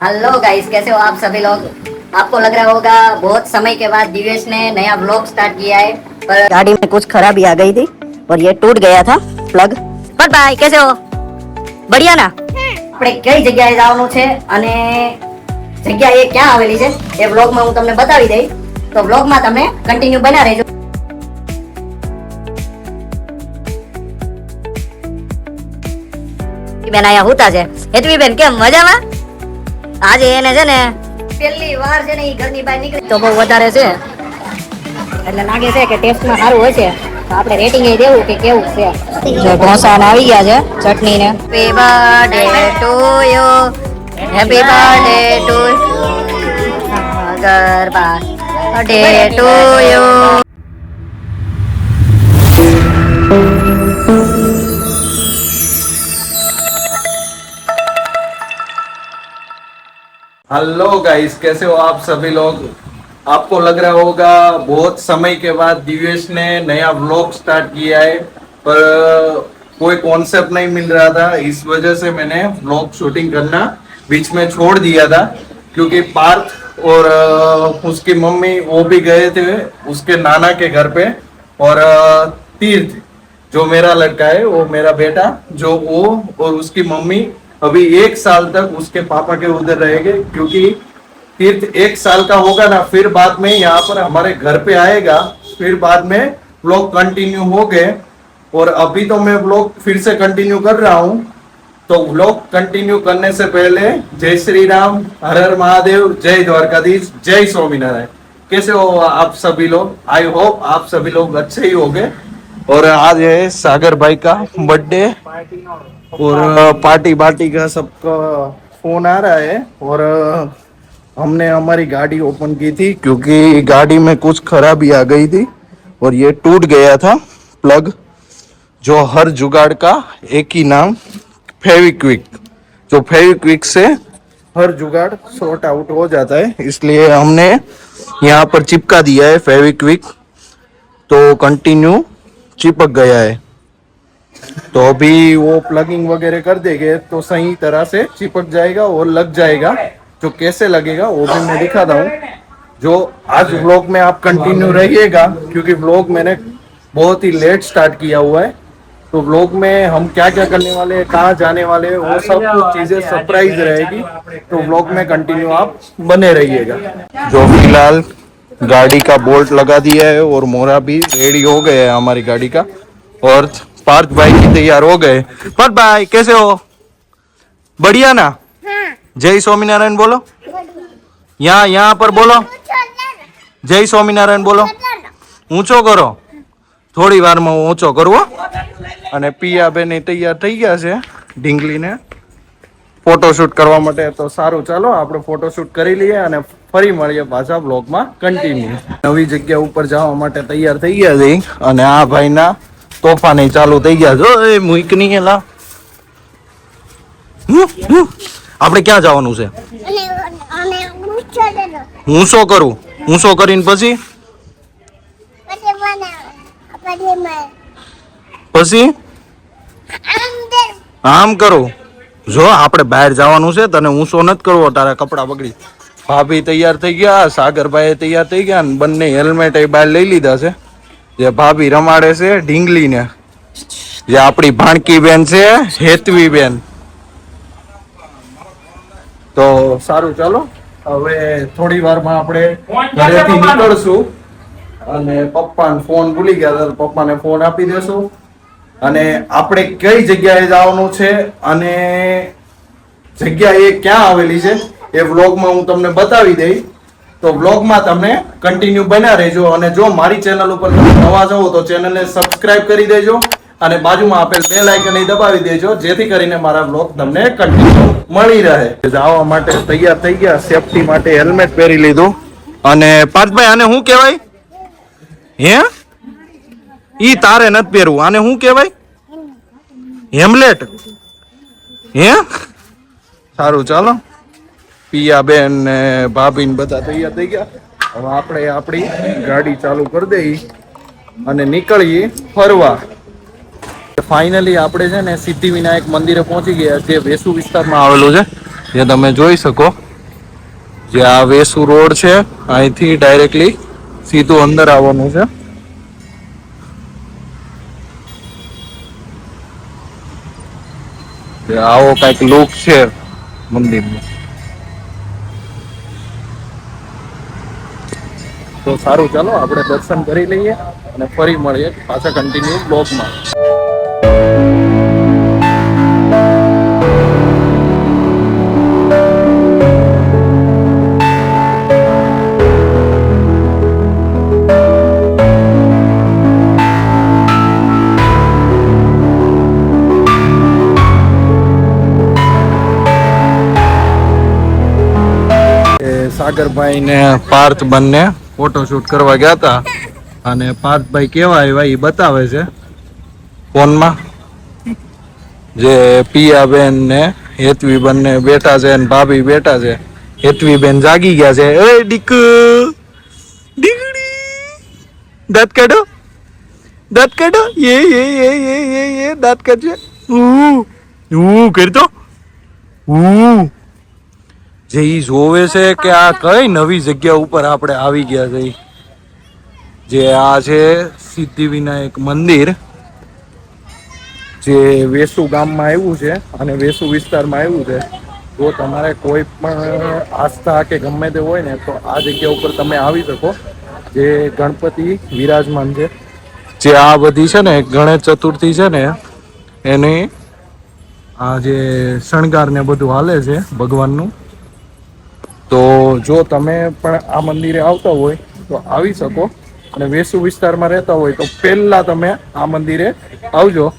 Hello guys कैसे हो आप सभी लोग आपको लग रहा होगा बहुत समय के बाद दिवेश ने नया ब्लॉग स्टार्ट किया है पर गाड़ी में कुछ खराबी आ गई थी और ये टूट गया था प्लग બટ ભાઈ કેસે હો બઢિયા ના આપણે કઈ જગ્યાએ જવાનું છે અને જગ્યા એ ક્યાં આવેલી છે એ વ્લોગમાં હું તમને બતાવી દઈશ તો વ્લોગમાં તમે કન્ટિન્યુ બના રહેજો બેન અહીંયા હુતા છે હેતવી બેન કેમ મજામાં આજે એને છે ને પહેલી વાર છે ને એ ઘરની બહાર નીકળી. તો બહુ વધારે છે. એટલે લાગે છે કે ટેસ્ટમાં સારું હોય છે. તો આપણે રેટિંગ એ દેવું કે કેવું છે. જો ઢોસા આવી ગયા છે ચટણી ને happy birthday to you happy birthday to Garba. Birthday to you hello guys कैसे हो आप सभी लोग? आपको लग रहा होगा बहुत समय के बाद दिवेश ने नया व्लॉग स्टार्ट किया है, पर कोई कॉन्सेप्ट नहीं मिल रहा था। इस वजह से मैंने व्लॉग शूटिंग करना बीच में छोड़ दिया था, क्योंकि पार्थ और उसकी मम्मी वो भी गए थे उसके नाना के घर पे, और तीर्थ, जो मेरा लड़का है, वो मेरा बेटा, जो वो और उसकी मम्मी अभी एक साल तक उसके पापा के उधर रहेंगे, क्योंकि तीर्थ एक साल का होगा ना, फिर बाद में यहाँ पर हमारे घर पे आएगा, फिर बाद में व्लॉग कंटिन्यू हो गए। और अभी तो मैं ब्लॉग फिर से कंटिन्यू कर रहा हूँ। तो ब्लॉग कंटिन्यू करने से पहले जय श्री राम हर हर महादेव, जय द्वारकाधीश, जय स्वामीनारायण। कैसे हो आप सभी लोग? आई होप आप सभी लोग अच्छे ही होंगे। और आज है सागर भाई का बर्थडे। और पार्टी बार्टी का सबका फ़ोन आ रहा है। और हमने हमारी गाड़ी ओपन की थी क्योंकि गाड़ी में कुछ खराबी आ गई थी। और ये टूट गया था प्लग, जो हर जुगाड़ का एक ही नाम, फेविक्विक। जो फेविक्विक से हर जुगाड़ शॉर्ट आउट हो जाता है। इसलिए हमने यहाँ पर चिपका दिया है फेविक्विक। तो कंटिन्यू चिपक गया है। तो अभी वो प्लगिंग वगैरह कर देंगे तो सही तरह से चिपक जाएगा और लग जाएगा। जो कैसे लगेगा, वो भी मैं दिखाता हूँ। जो आज व्लॉग में आप कंटिन्यू रहिएगा, क्योंकि व्लॉग मैंने बहुत ही लेट स्टार्ट किया हुआ है। तो व्लॉग में हम क्या क्या करने वाले हैं, कहाँ जाने वाले हैं, वो सब कुछ चीज़ें सरप्राइज़ रहेगी। तो व्लॉग में कंटिन्यू आप बने रहिएगा। जो फ़िलहाल गाड़ी का बोल्ट लगा दिया है और मोरा भी रेडी हो गया है हमारी गाड़ी का और पार्थ भाई भी तैयार हो गए पार्थ भाई कैसे हो बढ़िया ना जय स्वामीनारायण बोलो यहाँ यहाँ पर बोलो જય સ્વામિનારાયણ બોલો ઊંચો કરો થોડી વારમાં હું ઊંચો કરવો અને પિયા બેન તૈયાર થઈ ગયા છે ઢીંગલીને ફોટોશૂટ કરવા માટે તો સારું ચાલો આપણે ફોટોશૂટ કરી લઈએ અને ફરી મળીએ પાછા બ્લોગમાં કન્ટિન્યુ નવી જગ્યા ઉપર જવા માટે તૈયાર થઈ ગયા છે અને આ ભાઈના તોફાને ચાલુ થઈ ગયા જો એ મુઈક નહીં એલા. આપણે ક્યાં જવાનું છે? હું શું કરું? હું શું કરીને પછી? પછી આમ કરું. જો આપણે બહાર જવાનું છે તને હું ઊંચો નથી કરવો તારા કપડા બગડી. ભાભી તૈયાર થઈ ગયા સાગરભાઈ તૈયાર થઈ ગયા અને બંને હેલ્મેટ એ બહાર લઈ લીધા છે. જે ભાભી રમાડે છે ઢીંગલીને. જે આપણી ભાણકી બેન છે, હેતવી બેન. તો સારું, ચાલો. હવે થોડી વારમાં આપણે ઘરેથી નીકળશું અને પપ્પાને ફોન ભૂલી ગયા પપ્પાને ફોન આપી દેશું. અને આપણે કઈ જગ્યાએ જવાનું છે અને જગ્યા એ ક્યાં આવેલી છે? એ વ્લોગમાં હું તમને બતાવી દઈ તો વ્લોગમાં તમે કન્ટિન્યુ બન્યા રહેજો અને જો મારી ચેનલ ઉપર તમે નવા જાઓ તો ચેનલને સબસ્ક્રાઇબ કરી દેજો અને બાજુમાં આપેલ બે લાઇકન દબાવી દેજો, જેથી કરીને મારા વ્લોગ તમને કન્ટિન્યુ મળી રહે. જવા માટે તૈયાર થઈ ગયા સેફટી માટે હેલ્મેટ પહેરી લીધું. અને પાર્થભાઈ, આને શું કહેવાય? હે? ઈ તારે નથી પહેરવું. આને શું કહેવાય? હેમલેટ. હે? સારું, ચાલો. પિયા બેન ને ભાભી ને બધા તૈયાર થઈ ગયા. હવે આપણે આપણી ગાડી ચાલુ કરી દઈ અને નીકળીએ ફરવા. ફાઇનલી આપણે છે ને સિદ્ધિ વિનાયક મંદિરે પહોંચી ગયા જે વેસુ વિસ્તારમાં આવેલું છે. જે તમે જોઈ શકો જે આ વેસુ રોડ છે, અહીંથી ડાયરેક્ટલી સીધું અંદર આવવાનું છે. આવો કંઈક લુક છે મંદિરનો. તો સારું, ચાલો આપણે દર્શન કરી લઈએ અને ફરી મળીએ પાછા કન્ટિન્યુ બ્લોગમાં સાગરભાઈ ને પાર્થ બંને ફોટોશૂટ કરવા ગયા હતા અને પાર્થભાઈ કેવા આવ્યા એ બતાવે છે ફોનમાં જે પિયાબેન ને હેતવી બંને બેઠા છે અને ભાભી બેઠા છે હેતવી બેન જાગી ગયા છે એ ડીક ડીકડી દાંત કાઢો દાંત કાઢો એ એ એ એ એ એ દાંત કાઢજે ઉ ઉ કરતો ઉ જે એ જોવે છે કે આ કઈ નવી જગ્યા ઉપર આપણે આવી ગયા છે જે આ છે સિદ્ધિ વિનાયક મંદિર જે વેસુ ગામમાં આવ્યું છે અને વેસુ વિસ્તારમાં આવ્યું છે. જો તમારે કોઈ પણ આસ્થા કે ગમે તે હોય ને તો આ જગ્યા ઉપર તમે આવી શકો. જે ગણપતિ વિરાજમાન છે. જે આ બધી છે ને ગણેશ ચતુર્થી છે ને એની આ જે શણગાર ને બધું હાલે છે ભગવાનનું. તો જો તમે પણ આ મંદિરે આવતા હોય, તો આવી શકો. અને વેસુ વિસ્તારમાં રહેતા હોય, તો પહેલા તમે આ મંદિરે આવજો.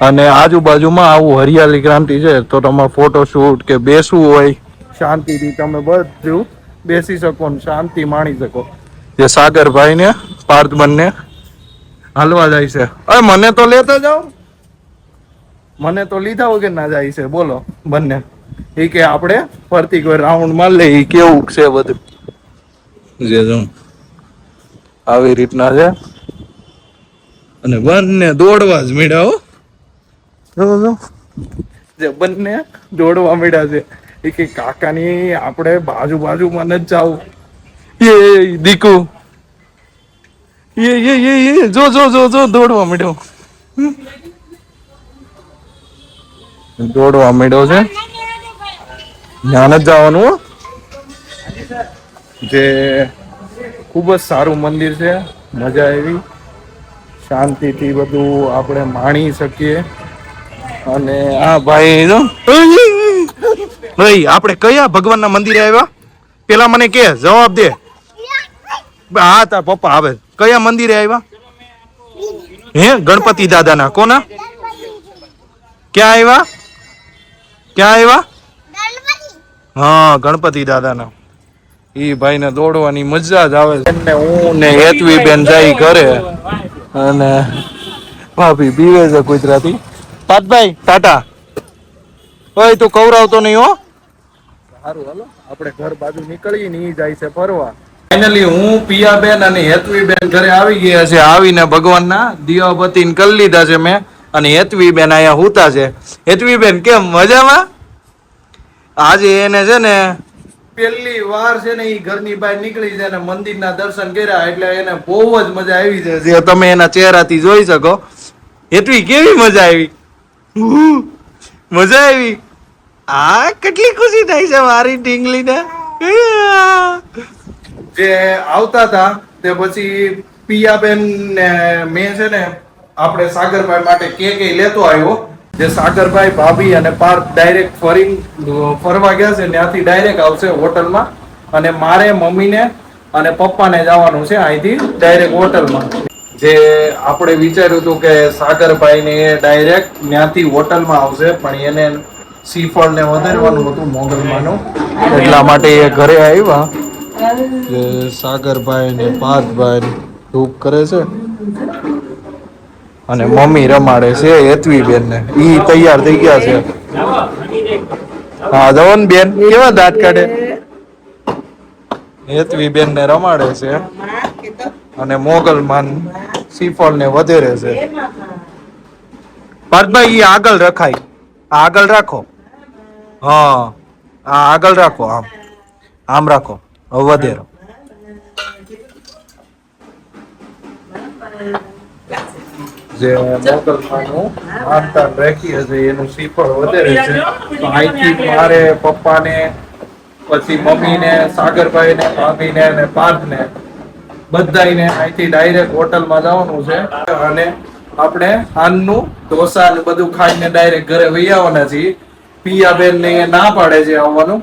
અને આજુબાજુમાં આવું હરિયાળી ક્રાંતિ છે, તો તમારે ફોટોશૂટ કે બેસવું હોય. શાંતિથી તમે બધું બેસી શકો ને શાંતિ માણી શકો. જે સાગરભાઈ ને પાર્થ બંને હાલવા જાય છે. અરે, મને તો લેતા જાઓ. મને તો લીધા વગર ના જાય છે. બોલો, બંને. એ કે આપણે ફરતી કોઈ રાઉન્ડ માર લે કેવું છે બધું? જે જો આવી રીતના છે. અને બંને દોડવા જ મીડા હો. જો બંને દોડવા મીડા છે. એ કે કાકાની આપણે બાજુ બાજુમાં જ જાવ. એ દીકુ. એ એ એ એ જો જો જો જો દોડવા મીડ્યો દોડવા મીડ્યો છે. જ્ઞાન જ જવાનું? જે ખૂબ જ સારું મંદિર છે. મજા આવી. શાંતિથી બધું આપણે માણી શકીએ. અને આ ભાઈ ભાઈ, આપણે કયા ભગવાનના મંદિરે આવ્યા? પેલા મને કે, જવાબ દે. હા, તાર પપ્પા આવે. કયા મંદિરે આવ્યા? હે, ગણપતિ દાદાના. કોના? ક્યાં આવ્યા? ક્યાં આવ્યા? હા ગણપતિ દાદાના. ભાઈ ભાઈને દોડવાની મજા જ આવે છે. હું ને હેતવી બેન જાય ઘરે. અને ભાભી બીવે છે ગુજરાતી. પાતભાઈ ટાટા. ઓય તું કવરાવતો નહીં હો. સારું હાલો. આપણે ઘર બાજુ નીકળી ને ઈ જાય છે ફરવા. ફાઇનલી હું પિયાબેન અને હેતવીબેન ઘરે આવી ગયા છે. આવીને ભગવાનના ને કરી લીધા છે મેં. અને હેતવીબેન અહીંયા હુતા છે. હેતવીબેન કેમ મજામાં? આજે એને છે ને પહેલી વાર છે ને એ ઘરની બહાર નીકળી છે ને મંદિરના દર્શન કર્યા એટલે એને બહુ જ મજા આવી છે. જે તમે એના ચહેરાથી જોઈ શકો એટલી કેવી મજા આવી? મજા આવી? આ કેટલી ખુશી થાય છે મારી ઢીંગલીને? જે આવતા હતા તે પછી પિયાબેન ને મેં છે ને આપણે સાગરભાઈ માટે કે કે લેતો આવ્યો. જે સાગરભાઈ ભાભી અને પાર્થ ડાયરેક્ટ ફરી ફરવા ગયા છે, ત્યાંથી ડાયરેક્ટ આવશે હોટલમાં. અને મારે મમ્મીને અને પપ્પાને જવાનું છે અહીંથી ડાયરેક્ટ હોટલમાં. જે આપણે વિચાર્યું હતું કે સાગરભાઈ ને ડાયરેક્ટ ત્યાંથી હોટલમાં આવશે, પણ એને શ્રીફળ ને વધારવાનું હતું મોગલમાંનું. એટલા માટે એ ઘરે આવ્યા. જે સાગરભાઈ ને પાર્થભાઈ ધૂપ કરે છે. અને મમ્મી રમાડે છે હેતવી બેન ને ઈ તૈયાર થઈ ગયા છે. હા ધવન બેન કેવા દાંત કાઢે? હેતવી બેન ને રમાડે છે અને મોગલમાન શ્રીફળ ને વધેરે છે. પાર્થભાઈ ઈ આગળ રખાય. આગળ રાખો. હા, આ આગળ રાખો આમ. આમ રાખો. વધેરો. જે મોકલવાનું માનતા રાખી હશે, એનું શ્રીફળ વધારે છે. અહીંથી મારે પપ્પાને, પછી મમ્મીને, સાગરભાઈને, ભાભીને અને પાર્થને બધાને અહીંથી ડાયરેક્ટ હોટલમાં જવાનું છે. અને આપણે હાનનું ઢોસા ને બધું ખાઈને ડાયરેક્ટ ઘરે વહી આવવાના છીએ. પિયાબેન ને એ ના પાડે છે આવવાનું.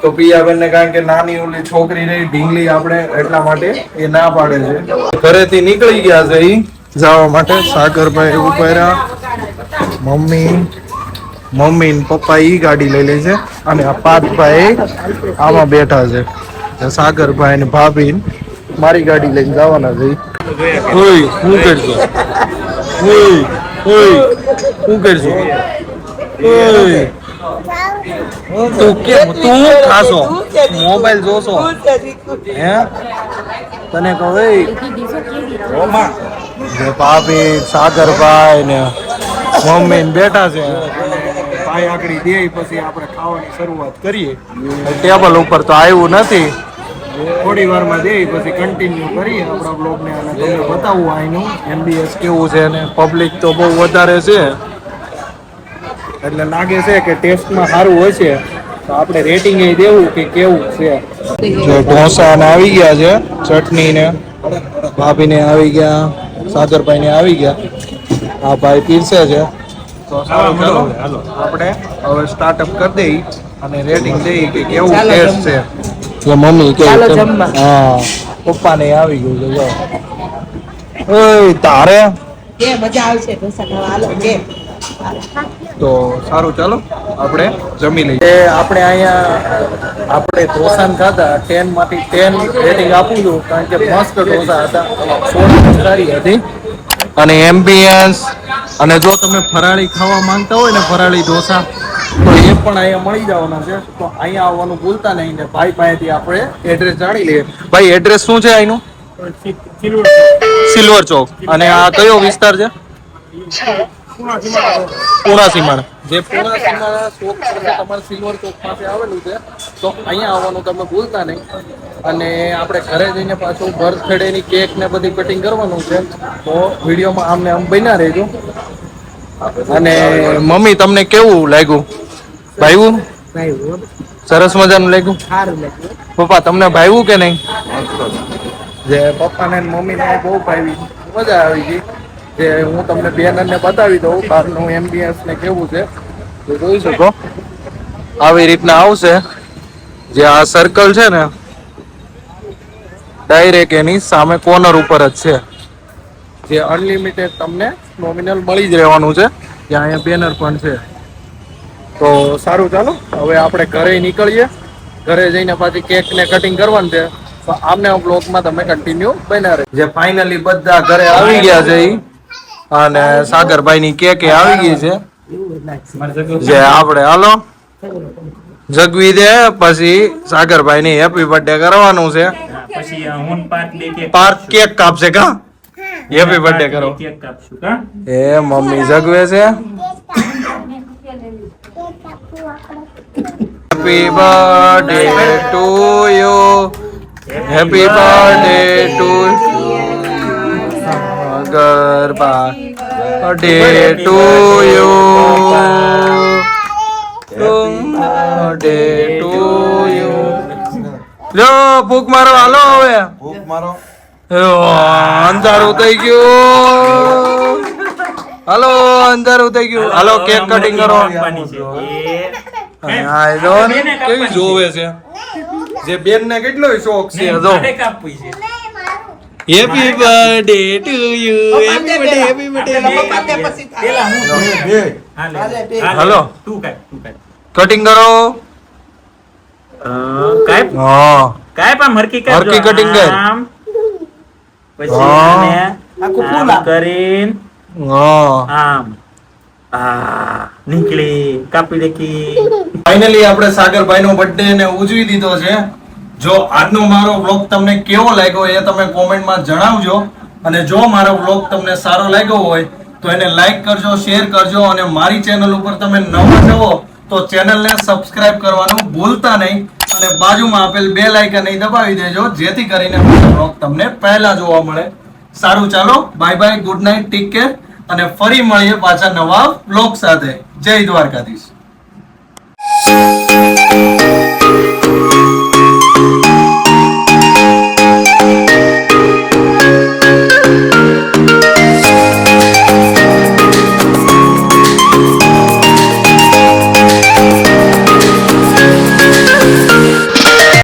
તો પિયાબેન ને કારણ કે નાની ઓલી છોકરી રહી, ઢીંગલી આપણે એટલા માટે એ ના પાડે છે. ઘરેથી નીકળી ગયા છે ઈ. જવા માટે સાગરભાઈ ઉપાડ્યા મમ્મી મમ્મી ને પપ્પા ઈ ગાડી લઈ લે છે અને આ પાર્થભાઈ આમાં બેઠા છે. સાગરભાઈ ને ભાભી મારી ગાડી લઈને જવાના છે. ઓય શું કરજો ઓય ઓય શું કરજો ઓય. તું કેમ તું ખાશો? મોબાઈલ જોશો? હે? તને કહું એ જે ભાભી સાગરભાઈ ને મમ્મી ને બેઠા છે. ભાઈ આકડી દે પછી આપણે ખાવાની શરૂઆત કરીએ. ટેબલ ઉપર તો આવ્યું નથી. થોડી વારમાં દે પછી કન્ટિન્યુ કરીએ આપણા બ્લોગ ને. અને તમને બતાવું અહીંનું. એમબીએસ કેવું છે અને પબ્લિક તો બહુ વધારે છે. એટલે લાગે છે કે ટેસ્ટમાં સારું હોય છે. તો આપણે રેટિંગ એ દેવું કે કેવું છે. જો ઢોસા ને આવી ગયા છે ચટણી ને ભાભી ને આવી ગયા. સાગરભાઈ ને આવી ગયા. આ ભાઈ પીરસે છે. તો સારું ચાલો. આપણે હવે સ્ટાર્ટઅપ કરી દઈ અને રેટિંગ દઈ કે કેવું ટેસ્ટ છે. કે મમ્મી કે હા પપ્પા ને આવી ગયું છે જો. ઓય તારે? કે મજા આવશે. ઢોસા ખાવા. હાલો કે. તો સારું ચાલો આપણે જમી લઈએ. આપણે અહીંયા આપણે ઢોસાને ખાધા ટેનમાંથી ટેન રેટિંગ આપું છું કારણ કે મસ્ત ઢોસા હતા. સોડા સારી હતી. અને એમ્બિયન્સ અને જો તમે ફરાળી ખાવા માંગતા હોય ને ફરાળી ઢોસા તો એ પણ અહીંયા મળી જવાના છે. તો અહીંયા આવવાનું ભૂલતા નહીં ને ભાઈ પાસેથી આપણે એડ્રેસ જાણી લઈએ. ભાઈ એડ્રેસ શું છે અહીંનું? સિલ્વર ચોક. અને આ કયો વિસ્તાર છે. પૂણા સીમાડા જે પૂણા સીમાડા ચોક પર તમારે સિલ્વર ચોક પાસે આવેલું છે. તો અહીંયા આવવાનું તમે ભૂલતા નહીં. અને આપણે ઘરે જઈને પાછું બર્થડેની કેક ને બધી કટિંગ કરવાનું છે. તો વિડીયોમાં આમને આમ બન્યા રહેજો. અને મમ્મી તમને કેવું લાગ્યું? ભાઈવું? ભાઈ સરસ મજાનું લાગ્યું? સારું લાગ્યું પપ્પા તમને ભાવ્યું કે નહીં? જે પપ્પાને ને મમ્મીને બહુ ભાવી મજા આવી ગઈ. જે હું તમને બેનરને બતાવી દઉં બહારનું એમ્બિયન્સ ને કેવું છે. તો જોઈ શકો. આવી રીતના આવશે. જે આ સર્કલ છે ને ડાયરેક્ટ એની સામે કોર્નર ઉપર જ છે. જે અનલિમિટેડ તમને નોમિનલ મળી જ રહેવાનું છે. ત્યાં અહીંયા બેનર પણ છે. તો સારું ચાલો હવે આપણે ઘરે નીકળીએ. ઘરે જઈને પાછી કેક ને કટિંગ કરવાનું છે. તો આમને બ્લોગમાં તમે કન્ટિન્યુ બન્યા રહે જે ફાઇનલી બધા ઘરે આવી ગયા છે ઈ. અને સાગરભાઈ ની કેક એ આવી ગઈ છે. જે આપણે હાલો. જગવી દે પછી સાગરભાઈ ની હેપી બર્થડે કરવાનું છે. પાર્ક કેક કાપશે કા? હેપી બર્થડે કરો. કા? એ મમ્મી જગવે છે. Happy birthday to you happy birthday to Garba birthday to you birthday to you લો ફૂક મારો હાલો હવે। ભૂખ મારો અંધારું થઈ ગયું। હાલો અંધારું થઈ ગયું. હાલો કેક કટિંગ કરો. કેવી જોવે છે? જે બેન ને કેટલો શોખ છે જો. કાપવી છે. Happy birthday to you happy birthday happy પપ્પા કે પછી થાય. પેલા હું બે હાલે. તું કાપ તું કાપ કટિંગ કરો. અ, કાપ હા. કાપ આમ હરકી કાપ હરકી જો. કર. આમ. પછી આખું ફૂલ આમ. હા. આમ. આ નીકળી કાપી દેખી. ફાઇનલી આપણે સાગરભાઈ નો બર્થડે ને ઉજવી દીધો છે. જો આજનો મારો વ્લોગ તમને કેવો લાગ્યો એ તમે કોમેન્ટમાં જણાવજો. અને જો મારો વ્લોગ તમને સારો લાગ્યો હોય, તો એને લાઈક કરજો શેર કરજો અને મારી ચેનલ ઉપર તમે નવા જવો તો ચેનલને સબસ્ક્રાઇબ કરવાનું ભૂલતા નહીં. અને બાજુમાં આપેલ બે લાઇકન અહીં દબાવી દેજો, જેથી કરીને બ્લોગ તમને પહેલા જોવા મળે. સારું ચાલો bye bye good night take care અને ફરી મળીએ પાછા નવા બ્લોગ સાથે. જય દ્વારકાધીશ. Thank you.